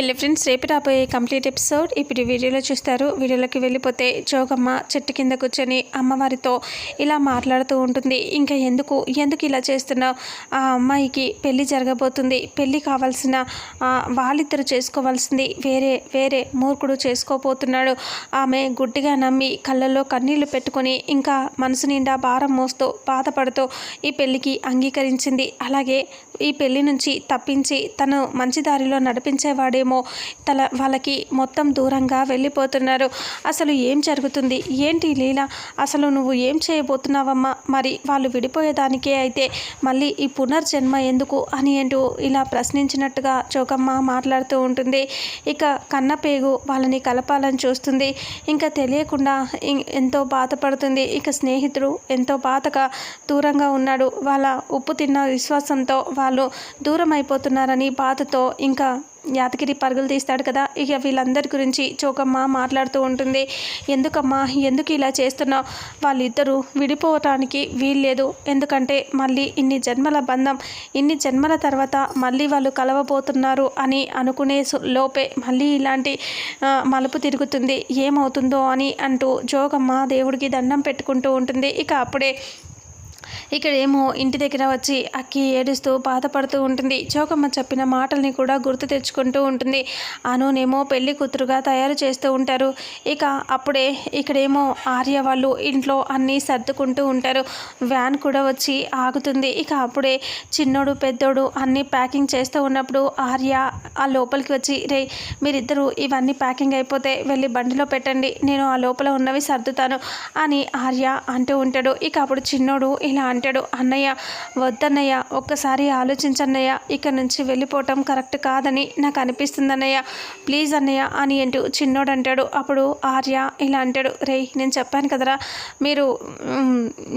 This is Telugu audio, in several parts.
హలో ఫ్రెండ్స్ రేపు రాబోయే కంప్లీట్ ఎపిసోడ్ ఇప్పుడు వీడియోలో చూస్తారు. వీడియోలోకి వెళ్ళిపోతే జోగమ్మ చెట్టు కింద కూర్చొని అమ్మవారితో ఇలా మాట్లాడుతూ ఉంటుంది. ఇంకా ఎందుకు ఎందుకు ఇలా చేస్తున్నావు? ఆ అమ్మాయికి పెళ్ళి జరగబోతుంది. పెళ్ళి కావాల్సిన వాళ్ళిద్దరు చేసుకోవాల్సింది వేరే వేరే మూర్ఖుడు చేసుకోబోతున్నాడు. ఆమె గుడ్డిగా నమ్మి కళ్ళల్లో కన్నీళ్ళు పెట్టుకొని ఇంకా మనసు నిండా భారం మోస్తూ బాధపడుతూ ఈ పెళ్ళికి అంగీకరించింది. అలాగే ఈ పెళ్ళి నుంచి తప్పించి తను మంచి దారిలో ఏమో తల వాళ్ళకి మొత్తం దూరంగా వెళ్ళిపోతున్నారు. అసలు ఏం జరుగుతుంది? ఏంటి లీల? అసలు నువ్వు ఏం చేయబోతున్నావమ్మా? మరి వాళ్ళు విడిపోయేదానికే అయితే మళ్ళీ ఈ పునర్జన్మ ఎందుకు అని అంటూ ఇలా ప్రశ్నించినట్టుగా చోకమ్మ మాట్లాడుతూ ఉంటుంది. ఇక కన్నపేగు వాళ్ళని కలపాలని చూస్తుంది. ఇంకా తెలియకుండా ఇం- ఎంతో బాధపడుతుంది. ఇక స్నేహితుడు ఎంతో బాధగా దూరంగా ఉన్నాడు. వాళ్ళ ఉప్పు తిన్న విశ్వాసంతో వాళ్ళు దూరం అయిపోతున్నారని బాధతో ఇంకా యాదగిరి పరుగులు తీస్తాడు కదా. ఇక వీళ్ళందరి గురించి చోకమ్మ మాట్లాడుతూ ఉంటుంది. ఎందుకమ్మా ఎందుకు ఇలా చేస్తున్నావు? వాళ్ళిద్దరూ విడిపోవటానికి వీల్లేదు. ఎందుకంటే మళ్ళీ ఇన్ని జన్మల బంధం ఇన్ని జన్మల తర్వాత మళ్ళీ వాళ్ళు కలవబోతున్నారు అని అనుకునే సు- లోపే మళ్ళీ ఇలాంటి మలుపు తిరుగుతుంది. ఏమవుతుందో అని అంటూ జోగమ్మ దేవుడికి దండం పెట్టుకుంటూ ఉంటుంది. ఇక అప్పుడే ఇక్కడ ఏమో ఇంటి దగ్గర వచ్చి అక్కి ఏడుస్తూ బాధపడుతూ ఉంటుంది. చోకమ్మ చెప్పిన మాటల్ని కూడా గుర్తు తెచ్చుకుంటూ ఉంటుంది. అనునేమో పెళ్ళి కూతురుగా తయారు చేస్తూ ఉంటారు. ఇక అప్పుడే ఇక్కడేమో ఆర్య వాళ్ళు ఇంట్లో అన్నీ సర్దుకుంటూ ఉంటారు. వ్యాన్ కూడా వచ్చి ఆగుతుంది. ఇక అప్పుడే చిన్నోడు పెద్దోడు అన్నీ ప్యాకింగ్ చేస్తూ ఉన్నప్పుడు ఆర్య ఆ లోపలికి వచ్చి రే మీరిద్దరూ ఇవన్నీ ప్యాకింగ్ అయిపోతే వెళ్ళి బండిలో పెట్టండి. నేను ఆ లోపల ఉన్నవి సర్దుతాను అని ఆర్య అంటూ ఉంటాడు. ఇక అప్పుడు చిన్నోడు ఇలా ఇలా అంటాడు అన్నయ్య వద్దన్నయ్య ఒక్కసారి ఆలోచించన్నయ్య ఇక్కడ నుంచి వెళ్ళిపోవటం కరెక్ట్ కాదని నాకు అనిపిస్తుంది అన్నయ్య ప్లీజ్ అన్నయ్య అని అంటూ చిన్నోడు అంటాడు. అప్పుడు ఆర్య ఇలా అంటాడు రే నేను చెప్పాను కదరా మీరు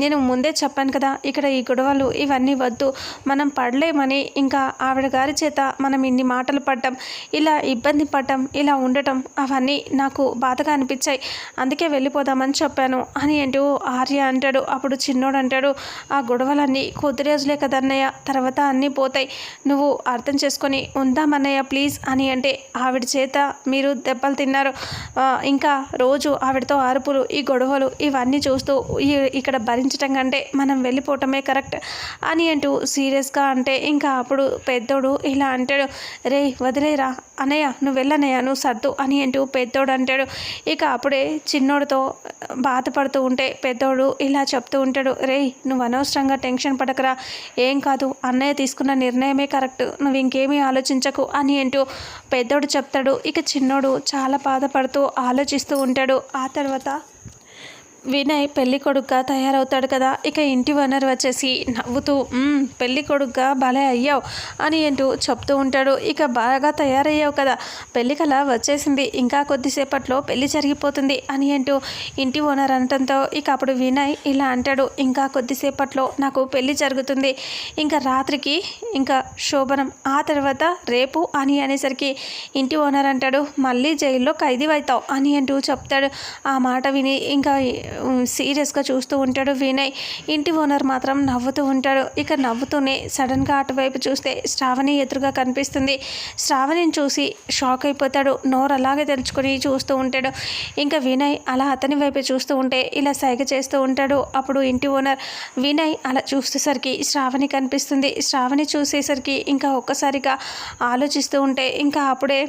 నేను ముందే చెప్పాను కదా ఇక్కడ ఈ గొడవలు ఇవన్నీ వద్దు మనం పడలేమని ఇంకా ఆవిడ గారి చేత మనం ఇన్ని మాటలు పడ్డం ఇలా ఇబ్బంది పడ్డం ఇలా ఉండటం అవన్నీ నాకు బాధగా అనిపించాయి. అందుకే వెళ్ళిపోదామని చెప్పాను అని అంటూ ఆర్య అంటాడు. అప్పుడు చిన్నోడు అంటాడు ఆ గొడవలన్నీ కొద్ది రోజులే కదన్నయ్య. తర్వాత అన్నీ పోతాయి. నువ్వు అర్థం చేసుకొని ఉందామన్నయ్య ప్లీజ్ అని అంటే ఆవిడ చేత మీరు దెబ్బలు తిన్నారు. ఇంకా రోజు ఆవిడతో అరుపులు ఈ గొడవలు ఇవన్నీ చూస్తూ ఇక్కడ భరించటం కంటే మనం వెళ్ళిపోవటమే కరెక్ట్ అని అంటూ సీరియస్గా అంటే ఇంకా అప్పుడు పెద్దోడు ఇలా అంటాడు రే వదిలేరా? అనయ్య నువ్వు వెళ్ళనయ్య నువ్వు సర్దు అని అంటూ పెద్దోడు అంటాడు. ఇక అప్పుడే చిన్నోడితో బాధపడుతూ ఉంటే పెద్దోడు ఇలా చెప్తూ ఉంటాడు రే నువ్వు అనవసరంగా టెన్షన్ పడకరా. ఏం కాదు అన్నయ్య తీసుకున్న నిర్ణయమే కరెక్ట్. నువ్వు ఇంకేమీ ఆలోచించకు అని అంటూ పెద్దోడు చెప్తాడు. ఇక చిన్నోడు చాలా బాధపడుతూ ఆలోచిస్తూ ఉంటాడు. ఆ తర్వాత వినయ్ పెళ్ళి కొడుగ్గా తయారవుతాడు కదా. ఇక ఇంటి ఓనర్ వచ్చేసి నవ్వుతూ పెళ్ళి కొడుగ్గా భలే అయ్యావు అని అంటూ చెప్తూ ఉంటాడు. ఇక బాగా తయారయ్యావు కదా. పెళ్ళి కళ వచ్చేసింది. ఇంకా కొద్దిసేపట్లో పెళ్ళి జరిగిపోతుంది అని అంటూ ఇంటి ఓనర్ అనటంతో ఇక అప్పుడు వినయ్ ఇలా అంటాడు. ఇంకా కొద్దిసేపట్లో నాకు పెళ్ళి జరుగుతుంది. ఇంకా రాత్రికి ఇంకా శోభనం. ఆ తర్వాత రేపు అని అనేసరికి ఇంటి ఓనర్ అంటాడు. మళ్ళీ జైల్లో ఖైదీ అవుతావు అని అంటూ చెప్తాడు. ఆ మాట విని ఇంకా సీరియస్గా చూస్తూ ఉంటాడు. వినయ్ ఇంటి ఓనర్ మాత్రం నవ్వుతూ ఉంటాడు. ఇక నవ్వుతూనే సడన్గా అటువైపు చూస్తే శ్రావణి ఎదురుగా కనిపిస్తుంది. శ్రావణిని చూసి షాక్ అయిపోతాడు. నోరు అలాగే తెలుసుకొని చూస్తూ ఉంటాడు. ఇంకా వినయ్ అలా అతని వైపే చూస్తూ ఉంటే ఇలా సైగ చేస్తూ ఉంటాడు. అప్పుడు ఇంటి ఓనర్ వినయ్ అలా చూసేసరికి శ్రావణి కనిపిస్తుంది. శ్రావణి చూసేసరికి ఇంకా ఒక్కసారిగా ఆలోచిస్తూ ఉంటే ఇంకా అప్పుడే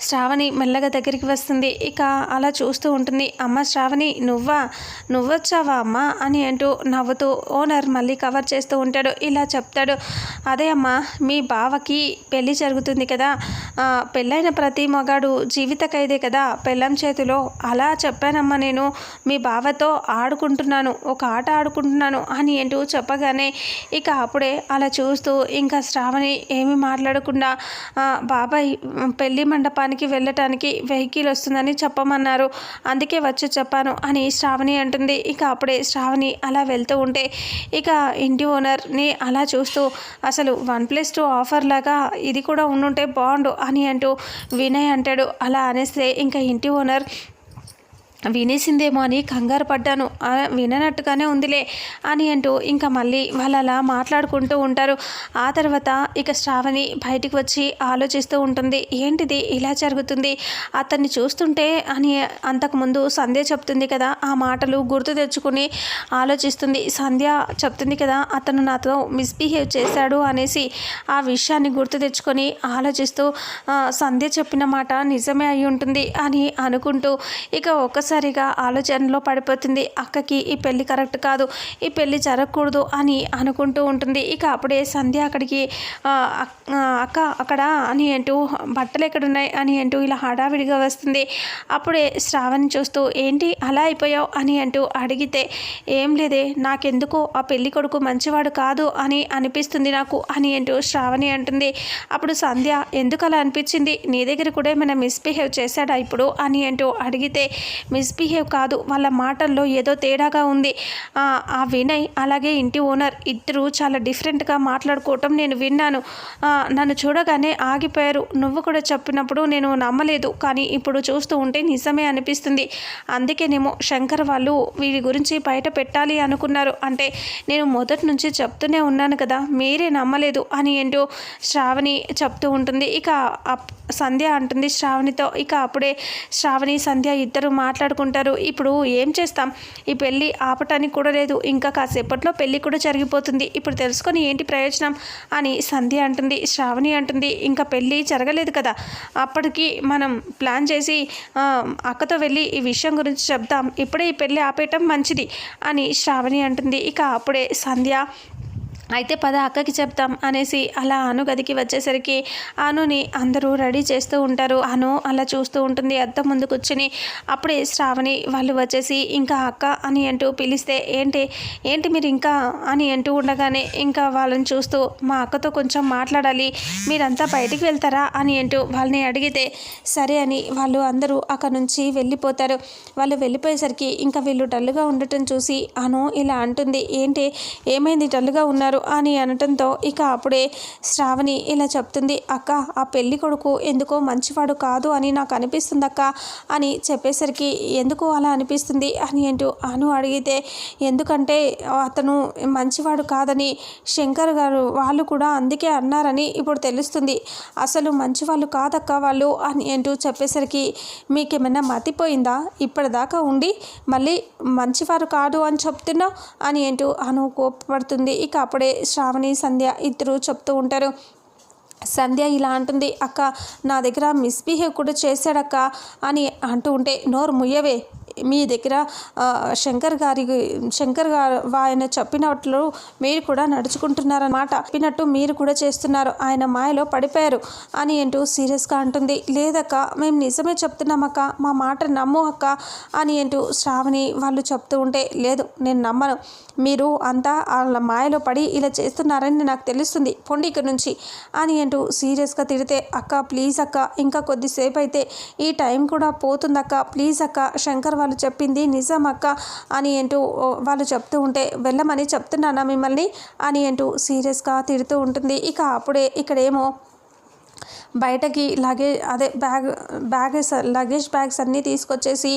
శ్రావణి మెల్లగా దగ్గరికి వస్తుంది. ఇక అలా చూస్తూ ఉంటుంది. అమ్మ శ్రావణి నువ్వా? నువ్వొచ్చావా అమ్మ? అని అంటూ నవ్వుతూ ఓనర్ మళ్ళీ కవర్ చేస్తూ ఉంటాడు. ఇలా చెప్తాడు. అదే అమ్మ మీ బావకి పెళ్ళి జరుగుతుంది కదా. పెళ్ళైన ప్రతి మగాడు జీవిత ఖైదే కదా. పెళ్ళం చేతిలో అలా చెప్పానమ్మా నేను. మీ బావతో ఆడుకుంటున్నాను. ఒక ఆట ఆడుకుంటున్నాను అని అంటూ చెప్పగానే ఇక అప్పుడే అలా చూస్తూ ఇంకా శ్రావణి ఏమీ మాట్లాడకుండా బాబాయ్ పెళ్ళి మండపం మండపానికి వెళ్ళటానికి వెహికల్ వస్తుందని చెప్పమన్నారు. అందుకే వచ్చి చెప్పాను అని శ్రావణి అంటుంది. ఇక అప్పుడే శ్రావణి అలా వెళ్తూ ఉంటే ఇక ఇంటి ఓనర్ని అలా చూస్తూ అసలు వన్ ప్లస్ టూ ఆఫర్ లాగా ఇది కూడా ఉండుంటే బాగుండు అని అంటూ వినయ్ అంటాడు. అలా అనేస్తే ఇంకా ఇంటి ఓనర్ వినేసిందేమో అని కంగారు పడ్డాను. విననట్టుగానే ఉందిలే అని అంటూ ఇంకా మళ్ళీ వాళ్ళు అలా మాట్లాడుకుంటూ ఉంటారు. ఆ తర్వాత ఇక శ్రావణి బయటికి వచ్చి ఆలోచిస్తూ ఉంటుంది. ఏంటిది ఇలా జరుగుతుంది? అతన్ని చూస్తుంటే అని అంతకుముందు సంధ్య చెప్తుంది కదా ఆ మాటలు గుర్తు తెచ్చుకుని ఆలోచిస్తుంది. సంధ్య చెప్తుంది కదా అతను నాతో మిస్బిహేవ్ చేశాడు అనేసి ఆ విషయాన్ని గుర్తు తెచ్చుకొని ఆలోచిస్తూ సంధ్య చెప్పిన మాట నిజమే అయి ఉంటుంది అని అనుకుంటూ ఇక ఒక్కసారిగా ఆలోచనలో పడిపోతుంది. అక్కకి ఈ పెళ్ళి కరెక్ట్ కాదు ఈ పెళ్ళి జరగకూడదు అని అనుకుంటూ ఉంటుంది. ఇక అప్పుడే సంధ్య అక్కడికి అక్క అక్కడ అని అంటూ బట్టలు ఎక్కడున్నాయి అని అంటూ ఇలా హడావిడిగా వస్తుంది. అప్పుడే శ్రావణి చూస్తూ ఏంటి అలా అయిపోయావు? అని అంటూ అడిగితే ఏం లేదే నాకెందుకో ఆ పెళ్ళి కొడుకు మంచివాడు కాదు అని అనిపిస్తుంది నాకు అని అంటూ శ్రావణి అంటుంది. అప్పుడు సంధ్య ఎందుకు అలా అనిపించింది? నీ దగ్గర కూడా ఏమైనా మిస్బిహేవ్ చేశాడా ఇప్పుడు? అని అంటూ అడిగితే మిస్బిహేవ్ కాదు. వాళ్ళ మాటల్లో ఏదో తేడాగా ఉంది. ఆ, వినయ్ అలాగే ఇంటి ఓనర్ ఇద్దరు చాలా డిఫరెంట్గా మాట్లాడుకోవటం నేను విన్నాను. నన్ను చూడగానే ఆగిపోయారు. నువ్వు కూడా చెప్పినప్పుడు నేను నమ్మలేదు. కానీ ఇప్పుడు చూస్తూ ఉంటే నిజమే అనిపిస్తుంది. అందుకేనేమో శంకర్ వాళ్ళు వీరి గురించి బయట పెట్టాలి అనుకున్నారు. అంటే నేను మొదటి నుంచి చెప్తూనే ఉన్నాను కదా మీరే నమ్మలేదు అని ఏంటో శ్రావణి చెప్తూ ఉంటుంది. ఇక అప్- సంధ్య అంటుంది శ్రావణితో. ఇక అప్పుడే శ్రావణి సంధ్య ఇద్దరు మాట్లాడుకుంటారు. ఇప్పుడు ఏం చేస్తాం? ఈ పెళ్ళి ఆపటానికి కూడా లేదు. ఇంకా కాసేపట్లో పెళ్ళి కూడా జరిగిపోతుంది. ఇప్పుడు తెలుసుకొని ఏంటి ప్రయోజనం? అని సంధ్య అంటుంది శ్రావణి అంటుంది ఇంకా పెళ్ళి జరగలేదు కదా. అప్పటికి మనం ప్లాన్ చేసి అక్కతో వెళ్ళి ఈ విషయం గురించి చెప్దాం. ఇప్పుడే ఈ పెళ్ళి ఆపేయటం మంచిది అని శ్రావణి అంటుంది. ఇక అప్పుడే సంధ్య అయితే పద అక్కకి చెప్తాం అనేసి అలా అను గదికి వచ్చేసరికి అనుని అందరూ రెడీ చేస్తూ ఉంటారు. అను అలా చూస్తూ ఉంటుంది. అద్దం ముందు కూర్చుని అప్పుడే శ్రావణి వాళ్ళు వచ్చేసి ఇంకా అక్క అని అంటూ పిలిస్తే ఏంటి ఏంటి మీరు ఇంకా అని అంటూ ఉండగానే ఇంకా వాళ్ళని చూస్తూ మా అక్కతో కొంచెం మాట్లాడాలి. మీరంతా బయటికి వెళ్తారా? అని అంటూ వాళ్ళని అడిగితే సరే అని వాళ్ళు అందరూ అక్కడ నుంచి వెళ్ళిపోతారు. వాళ్ళు వెళ్ళిపోయేసరికి ఇంకా వీళ్ళు డల్గా ఉండటం చూసి అను ఇలా అంటుంది. ఏంటి ఏమైంది? డల్గా ఉన్నారు? అని అనటంతో ఇక అప్పుడే శ్రావణి ఇలా చెప్తుంది అక్క ఆ పెళ్ళి కొడుకు ఎందుకో మంచివాడు కాదు అని నాకు అనిపిస్తుంది అక్క అని చెప్పేసరికి ఎందుకు అలా అనిపిస్తుంది? అని అంటూ అను అడిగితే ఎందుకంటే అతను మంచివాడు కాదని శంకర్ గారు వాళ్ళు కూడా అందుకే అన్నారని ఇప్పుడు తెలుస్తుంది. అసలు మంచివాళ్ళు కాదక్క వాళ్ళు అని అంటూ చెప్పేసరికి మీకేమైనా మతిపోయిందా? ఇప్పటిదాకా ఉండి మళ్ళీ మంచివారు కాదు అని చెప్తున్నా అని అంటూ అను కోపపడుతుంది. ఇక అప్పుడే శ్రావణి సంధ్య ఇద్దరు చెప్తూ ఉంటారు. సంధ్య ఇలా అంటుంది అక్క నా దగ్గర మిస్బిహేవ్ కూడా చేశాడక్క అని అంటూ ఉంటే నోరు ముయ్యవే మీ దగ్గర శంకర్ గారి శంకర్ గారు ఆయన చెప్పినట్లు మీరు కూడా నడుచుకుంటున్నారన్నమాట. చెప్పినట్టు మీరు కూడా చేస్తున్నారు ఆయన మాయలో పడిపోయారు అని అంటూ సీరియస్గా అంటుంది. లేదక్క మేము నిజమే చెప్తున్నామక్క మా మాట నమ్ము అక్క అని అంటూ శ్రావణి వాళ్ళు చెప్తూ ఉంటే లేదు నేను నమ్మను. మీరు అంతా వాళ్ళ మాయలో పడి ఇలా చేస్తున్నారని నాకు తెలుస్తుంది పొండి ఇక్కడి నుంచి అని అంటూ సీరియస్గా తిడితే అక్క ప్లీజ్ అక్క ఇంకా కొద్దిసేపు అయితే ఈ టైం కూడా పోతుందక్క ప్లీజ్ అక్క శంకర్ వాళ్ళు చెప్పింది నిజం అక్క అని అంటూ వాళ్ళు చెప్తూ ఉంటే వెళ్ళమని చెప్తున్నానా మిమ్మల్ని అని అంటూ సీరియస్గా తిడుతూ ఉంటుంది. ఇక అప్పుడే ఇక్కడేమో బయటకి లగేజ్ అదే బ్యాగ్ బ్యాగెస్ లగేజ్ బ్యాగ్స్ అన్నీ తీసుకొచ్చేసి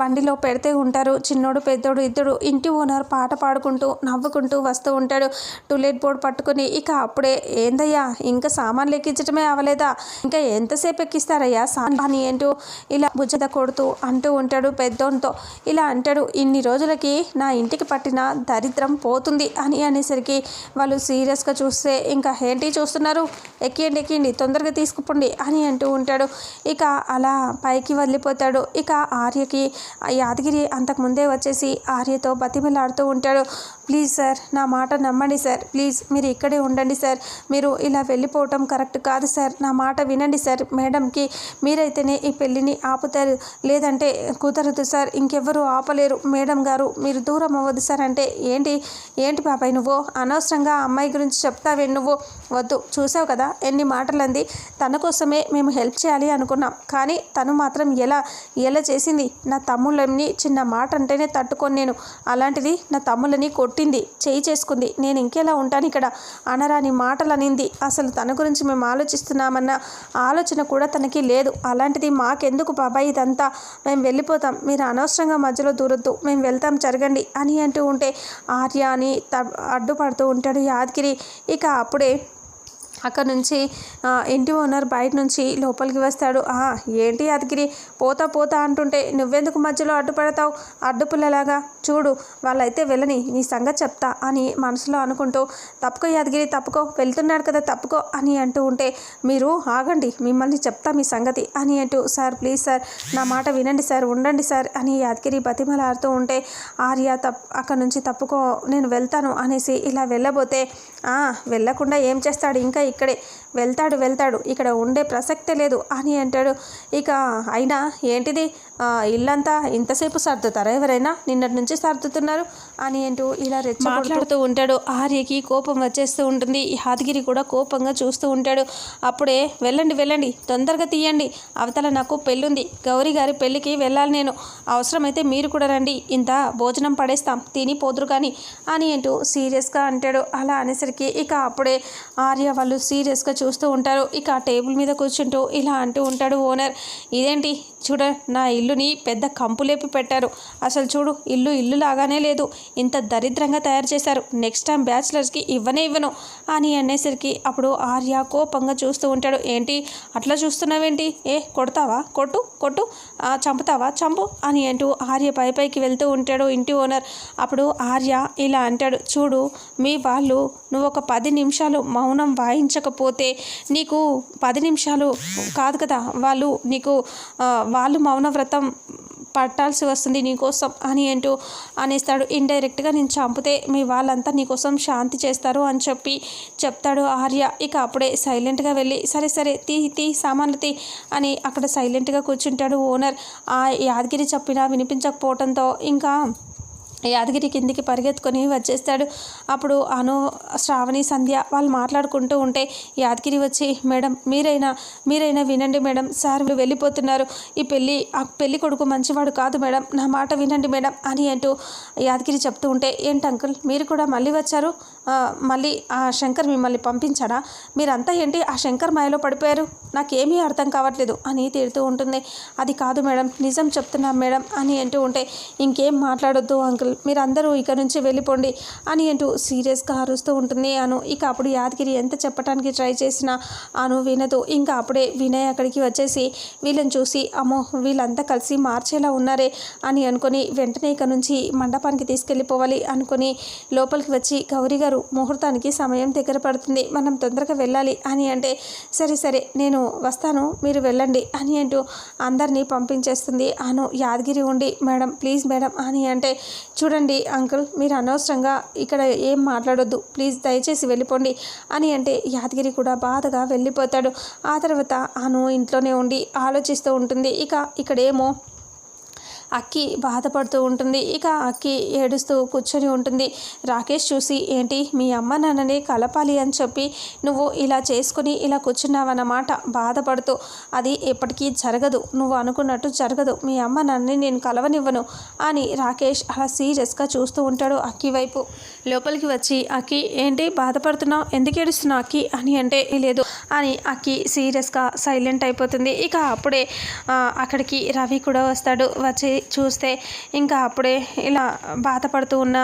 బండిలో పెడితే ఉంటారు. చిన్నోడు పెద్దోడు ఇద్దరు ఇంటి ఓనర్ పాట పాడుకుంటూ నవ్వుకుంటూ వస్తూ ఉంటాడు. టూలెట్ బోర్డ్ పట్టుకుని ఇక అప్పుడే ఏందయ్యా? ఇంకా సామాన్లు ఎక్కించడమే అవ్వలేదా? ఇంకా ఎంతసేపు ఎక్కిస్తారయ్యా సామాన్? ఏంటో ఇలా భుజద కొడుతూ అంటూ ఉంటాడు పెద్దోనితో. ఇలా అంటాడు ఇన్ని రోజులకి నా ఇంటికి పట్టిన దరిద్రం పోతుంది అని అనేసరికి వాళ్ళు సీరియస్గా చూస్తే ఇంకా ఏంటి చూస్తున్నారు? ఎక్కియండి ఎక్కియండి తొందరగా తీసుకుపోండి అని అంటూ ఉంటాడు. ఇక అలా పైకి వదిలిపోతాడు. ఇక ఆర్యకి ఆ యాదగిరి అంతకుముందే వచ్చేసి ఆర్యతో బతిమలాడుతూ ఉంటాడు. ప్లీజ్ సార్ నా మాట నమ్మండి సార్. ప్లీజ్ మీరు ఇక్కడే ఉండండి సార్. మీరు ఇలా వెళ్ళిపోవటం కరెక్ట్ కాదు సార్. నా మాట వినండి సార్. మేడంకి మీరైతేనే ఈ పెళ్ళిని ఆపుతారు. లేదంటే కుదరదు సార్. ఇంకెవ్వరూ ఆపలేరు. మేడం గారు మీరు దూరం అవ్వదు సార్ అంటే ఏంటి? ఏంటి బాబాయ్ నువ్వు? అనవసరంగా అమ్మాయి గురించి చెప్తావే నువ్వు? వద్దు. చూసావు కదా ఎన్ని మాటలు అంది తన కోసమే మేము హెల్ప్ చేయాలి అనుకున్నాం. కానీ తను మాత్రం ఎలా ఎలా చేసింది? నా తమ్ముళ్ళని చిన్న మాట అంటేనే తట్టుకొని నేను. అలాంటిది నా తమ్ముళ్ళని కొట్టు కొట్టింది చేయి చేసుకుంది. నేను ఇంకెలా ఉంటాను ఇక్కడ? అనరాని మాటలు అనింది అసలు తన గురించి మేము ఆలోచిస్తున్నామన్న ఆలోచన కూడా తనకి లేదు. అలాంటిది మాకెందుకు బాబాయ్ ఇదంతా? మేము వెళ్ళిపోతాం. మీరు అనవసరంగా మధ్యలో దూరొద్దు. మేము వెళ్తాం జరగండి అని అంటూ ఉంటే ఆర్య అని త అడ్డుపడుతూ ఉంటాడు యాదగిరి. ఇక అప్పుడే అక్కడ నుంచి ఇంటి ఓనర్ బయట నుంచి లోపలికి వస్తాడు. ఏంటి యాదగిరి? పోతా పోతా అంటుంటే నువ్వెందుకు మధ్యలో అడ్డుపడతావు? అడ్డుపుల్లలాగా చూడు వాళ్ళైతే వెళ్ళని నీ సంగతి చెప్తా అని మనసులో అనుకుంటూ తప్పుకో యాదగిరి తప్పుకో వెళ్తున్నాడు కదా తప్పుకో అని అంటూ ఉంటే మీరు ఆగండి మిమ్మల్ని చెప్తా మీ సంగతి అని అంటూ సార్ ప్లీజ్ సార్ నా మాట వినండి సార్ ఉండండి సార్ అని యాదగిరి బతిమలాడుతూ ఉంటే ఆర్య తప్ అక్కడ నుంచి తప్పుకో నేను వెళ్తాను అనేసి ఇలా వెళ్ళబోతే వెళ్ళకుండా ఏం చేస్తాడు? ఇంకా ఇక్కడే వెళ్తాడు వెళ్తాడు. ఇక్కడ ఉండే ప్రసక్తే లేదు అని అంటాడు. ఇక అయినా ఏంటిది? ఇల్లంతా ఇంతసేపు సర్దుతారా ఎవరైనా? నిన్నటి నుంచి సర్దుతున్నారు అని అంటూ ఇలా రెచ్చ మాట్లాడుతూ ఉంటాడు. ఆర్యకి కోపం వచ్చేస్తూ ఉంటుంది. యాదగిరి కూడా కోపంగా చూస్తూ ఉంటాడు. అప్పుడే వెళ్ళండి వెళ్ళండి. తొందరగా తీయండి. అవతల నాకు పెళ్ళుంది. గౌరీ గారి పెళ్ళికి వెళ్ళాలి నేను. అవసరమైతే మీరు కూడా రండి. ఇంత భోజనం పడేస్తాం. తిని పోదురు కానీ అని అంటూ సీరియస్గా అంటాడు. అలా అనేసరికి ఇక అప్పుడే ఆర్య వాళ్ళు సీరియస్గా చూస్తూ ఉంటారు. ఇక టేబుల్ మీద కూర్చుంటూ ఇలా అంటూ ఉంటాడు ఓనర్. ఇదేంటి? చూడ నా ఇల్లుని పెద్ద కంపులేపి పెట్టారు. అసలు చూడు ఇల్లు ఇల్లు లాగానే లేదు. ఇంత దరిద్రంగా తయారు చేశారు. నెక్స్ట్ టైం బ్యాచిలర్స్కి ఇవ్వనే ఇవ్వను. అని అనేసరికి అప్పుడు ఆర్య కోపంగా చూస్తూ ఉంటాడు. ఏంటి? అట్లా చూస్తున్నావేంటి? ఏ కొడతావా? కొట్టు కొట్టు. చంపుతావా? చంపు అని అంటూ ఆర్య పై పైకి వెళ్తూ ఉంటాడు ఇంటి ఓనర్. అప్పుడు ఆర్య ఇలా అంటాడు. చూడు మీ వాళ్ళు నువ్వు ఒక పది నిమిషాలు మౌనం వాయించకపోతే నీకు పది నిమిషాలు కాదు కదా. వాళ్ళు నీకు వాళ్ళు మౌనవ్రతం పట్టాల్సి వస్తుంది నీకోసం అని అంటూ అనేస్తాడు. ఇండైరెక్ట్గా నేను చంపితే మీ వాళ్ళంతా నీకోసం శాంతి చేస్తారు అని చెప్పి చెప్తాడు ఆర్య. ఇక అప్పుడే సైలెంట్గా వెళ్ళి సరే సరే తీ తీ సామాన్లు తీ అని అక్కడ సైలెంట్గా కూర్చుంటాడు ఓనర్ ఆ యాదగిరి చెప్పినా వినిపించకపోవడంతో ఇంకా యాదగిరి కిందికి పరిగెత్తుకొని వచ్చేస్తాడు. అప్పుడు అను శ్రావణి సంధ్య వాళ్ళు మాట్లాడుకుంటూ ఉంటే యాదగిరి వచ్చి మేడం మీరైనా మీరైనా వినండి మేడం సార్ వెళ్ళిపోతున్నారు. ఈ పెళ్ళి ఆ పెళ్ళి కొడుకు మంచివాడు కాదు మేడం నా మాట వినండి మేడం అని అంటూ యాదగిరి చెప్తూ ఉంటే ఏంటి అంకుల్ మీరు కూడా మళ్ళీ వచ్చారు? మళ్ళీ ఆ శంకర్ మిమ్మల్ని పంపించాడా? మీరంతా ఏంటి ఆ శంకర్ మాయలో పడిపోయారు? నాకేమీ అర్థం కావట్లేదు అని తిడుతూ ఉంటుంది. అది కాదు మేడం నిజం చెప్తున్నాం మేడం అని అంటూ ఉంటే ఇంకేం మాట్లాడొద్దు అంకుల్ మీరందరూ ఇక నుంచి వెళ్ళిపోండి అని అంటూ సీరియస్గా అరుస్తూ ఉంటుంది అను. ఇక అప్పుడు యాదగిరి ఎంత చెప్పడానికి ట్రై చేసినా అను వినదు. ఇంకా అప్పుడే వినయ్ అక్కడికి వచ్చేసి వీళ్ళని చూసి అమ్మో వీళ్ళంతా కలిసి మార్చేలా ఉన్నారే అని అనుకొని వెంటనే ఇక నుంచి మండపానికి తీసుకెళ్ళిపోవాలి అనుకొని లోపలికి వచ్చి గౌరీ గారు ముహూర్తానికి సమయం దగ్గర పడుతుంది. మనం తొందరగా వెళ్ళాలి అని అంటే సరే సరే నేను వస్తాను మీరు వెళ్ళండి అని అంటూ అందరినీ పంపించేస్తుంది. అను యాదగిరి ఉండి మేడం ప్లీజ్ మేడం అని అంటే చూడండి అంకుల్ మీరు అనవసరంగా ఇక్కడ ఏం మాట్లాడొద్దు. ప్లీజ్ దయచేసి వెళ్ళిపోండి అని అంటే యాదగిరి కూడా బాధగా వెళ్ళిపోతాడు. ఆ తర్వాత అను ఇంట్లోనే ఉండి ఆలోచిస్తూ ఉంటుంది. ఇక ఇక్కడేమో అక్కి బాధపడుతూ ఉంటుంది. ఇక అక్కి ఏడుస్తూ కూర్చొని ఉంటుంది. రాకేష్ చూసి ఏంటి? మీ అమ్మ నాన్నని కలపాలి అని చెప్పి నువ్వు ఇలా చేసుకుని ఇలా కూర్చున్నావన్నమాట బాధపడుతూ. అది ఎప్పటికీ జరగదు. నువ్వు అనుకున్నట్టు జరగదు. మీ అమ్మ నాన్నని నేను కలవనివ్వను అని రాకేష్ అలా సీరియస్గా చూస్తూ ఉంటాడు అక్కి వైపు. లోపలికి వచ్చి అక్కి ఏంటి బాధపడుతున్నావు? ఎందుకు ఏడుస్తున్నావు అక్కి? అని అంటే లేదు అని అక్కి సీరియస్గా సైలెంట్ అయిపోతుంది. ఇక అప్పుడే అక్కడికి రవి కూడా వస్తాడు. వచ్చి చూస్తే ఇంకా అప్పుడే ఇలా బాధపడుతూ ఉన్న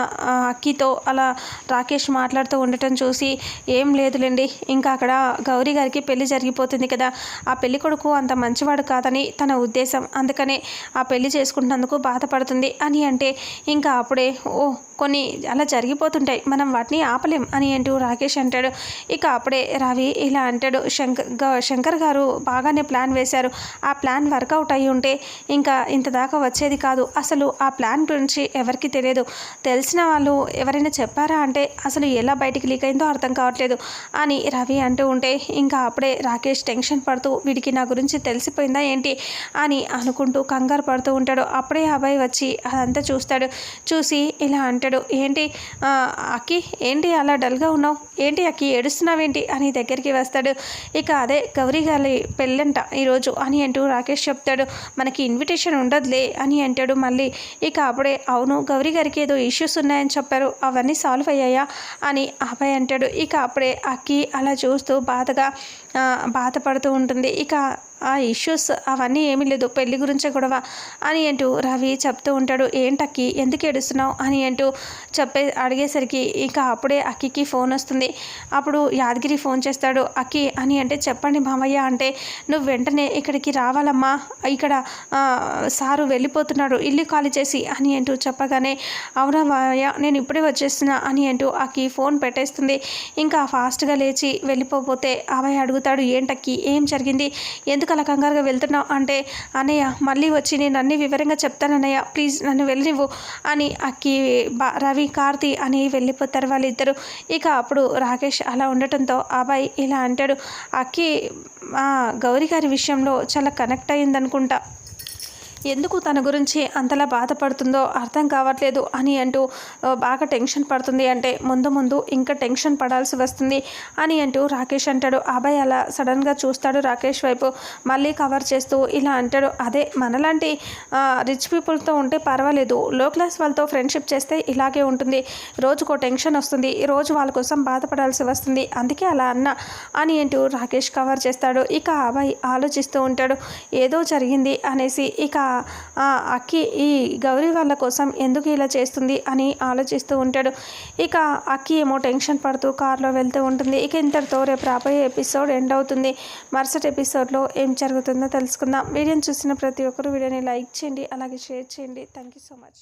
అక్కితో అలా రాకేష్ మాట్లాడుతూ ఉండటం చూసి ఏం లేదులేండి ఇంకా అక్కడ గౌరీ గారికి పెళ్ళి జరిగిపోతుంది కదా. ఆ పెళ్ళి కొడుకు అంత మంచివాడు కాదని తన ఉద్దేశం. అందుకనే ఆ పెళ్ళి చేసుకుంటున్నందుకు బాధపడుతుంది అని అంటే ఇంకా అప్పుడే ఓ కొన్ని అలా వెళ్ళిపోతుంటాయి మనం వాటిని ఆపలేం అని అంటూ రాకేష్ అంటాడు. ఇక అప్పుడే రవి ఇలా అంటాడు శంకర్ గ- శంకర్ గారు బాగానే ప్లాన్ వేశారు. ఆ ప్లాన్ వర్కౌట్ అయి ఉంటే ఇంకా ఇంత దాకా వచ్చేది కాదు. అసలు ఆ ప్లాన్ గురించి ఎవరికి తెలియదు. తెలిసిన వాళ్ళు ఎవరైనా చెప్పారా అంటే అసలు ఎలా బయటికి లీక్ అయిందో అర్థం కావట్లేదు అని రవి అంటూ ఉంటే ఇంకా అప్పుడే రాకేష్ టెన్షన్ పడుతూ వీడికి నా గురించి తెలిసిపోయిందా ఏంటి? అని అనుకుంటూ కంగారు పడుతూ ఉంటాడు. అప్పుడే ఆ అబ్బాయి వచ్చి అదంతా చూస్తాడు. చూసి ఇలా అంటాడు ఏంటి ఆ, అక్కి ఏంటి అలా డల్గా ఉన్నావు? ఏంటి అక్కి ఏడుస్తున్నావేంటి? అని దగ్గరికి వస్తాడు. ఇక అదే గౌరీ గారి పెళ్ళంట ఈరోజు అని అంటూ రాకేష్ చెప్తాడు. మనకి ఇన్విటేషన్ ఉండదులే అని అంటాడు మళ్ళీ. ఇక అప్పుడే అవును గౌరీ గారికి ఏదో ఇష్యూస్ ఉన్నాయని చెప్పారు. అవన్నీ సాల్వ్ అయ్యాయా? అని అబ్బాయి అంటాడు. ఇక అప్పుడే అక్కి అలా చూస్తూ బాధగా బాధపడుతూ ఉంటుంది. ఇక ఆ ఇష్యూస్ అవన్నీ ఏమీ లేదు పెళ్ళి గురించే గొడవ అని అంటూ రవి చెప్తూ ఉంటాడు. ఏంటక్కి ఎందుకు ఏడుస్తున్నావు? అని అంటూ చెప్పే అడిగేసరికి ఇంకా అప్పుడే అక్కికి ఫోన్ వస్తుంది. అప్పుడు యాదగిరి ఫోన్ చేస్తాడు. అక్కి అని అంటే చెప్పండి మామయ్య అంటే నువ్వు వెంటనే ఇక్కడికి రావాలమ్మా. ఇక్కడ సారు వెళ్ళిపోతున్నాడు. ఇల్లు ఖాళీ చేసి అని అంటూ చెప్పగానే అవునా మామయ్య నేను ఇప్పుడే వచ్చేస్తున్నా అని అంటూ అక్కి ఫోన్ పెట్టేస్తుంది. ఇంకా ఫాస్ట్గా లేచి వెళ్ళిపోతే అవయ్య అడుగుతాడు ఏంటక్కి ఏం జరిగింది? ఎందుకు అలా కంగారుగా వెళ్తున్నావు అంటే అన్నయ్య మళ్ళీ వచ్చి నేను అన్ని వివరంగా చెప్తానన్నయ్య ప్లీజ్ నన్ను వెళ్ళనివ్వు అని అక్కి బా రవి కార్తీ అని వెళ్ళిపోతారు వాళ్ళిద్దరు. ఇక అప్పుడు రాకేష్ అలా ఉండటంతో అబ్బాయి ఇలా అంటాడు అక్కి గౌరీ గారి విషయంలో చాలా కనెక్ట్ అయిందనుకుంటా ఎందుకు తన గురించి అంతలా బాధపడుతుందో అర్థం కావట్లేదు అని అంటూ బాగా టెన్షన్ పడుతుంది అంటే ముందు ముందు ఇంకా టెన్షన్ పడాల్సి వస్తుంది అని అంటూ రాకేష్ అంటాడు. అబ్బాయి అలా సడన్గా చూస్తాడు రాకేష్ వైపు మళ్ళీ కవర్ చేస్తూ ఇలా అంటాడు. అదే మనలాంటి రిచ్ పీపుల్తో ఉంటే పర్వాలేదు. లో క్లాస్ వాళ్ళతో ఫ్రెండ్షిప్ చేస్తే ఇలాగే ఉంటుంది. రోజుకో టెన్షన్ వస్తుంది. రోజు వాళ్ళ కోసం బాధపడాల్సి వస్తుంది. అందుకే అలా అన్న అని అంటూ రాకేష్ కవర్ చేస్తాడు. ఇక అబ్బాయి ఆలోచిస్తూ ఉంటాడు. ఏదో జరిగింది అనేసి ఇక అక్కి ఈ గౌరీ వాళ్ళ కోసం ఎందుకు ఇలా చేస్తుంది అని ఆలోచిస్తూ ఉంటాడు. ఇక అక్కి ఏమో టెన్షన్ పడుతూ కార్లో వెళ్తూ ఉంటుంది. ఇక ఇంతటితో రేపు రాబోయే ఎపిసోడ్ ఎండ్ అవుతుంది. మరుసటి ఎపిసోడ్లో ఏం జరుగుతుందో తెలుసుకుందాం. వీడియోని చూసిన ప్రతి ఒక్కరు వీడియోని లైక్ చేయండి అలాగే షేర్ చేయండి. Thank you so much.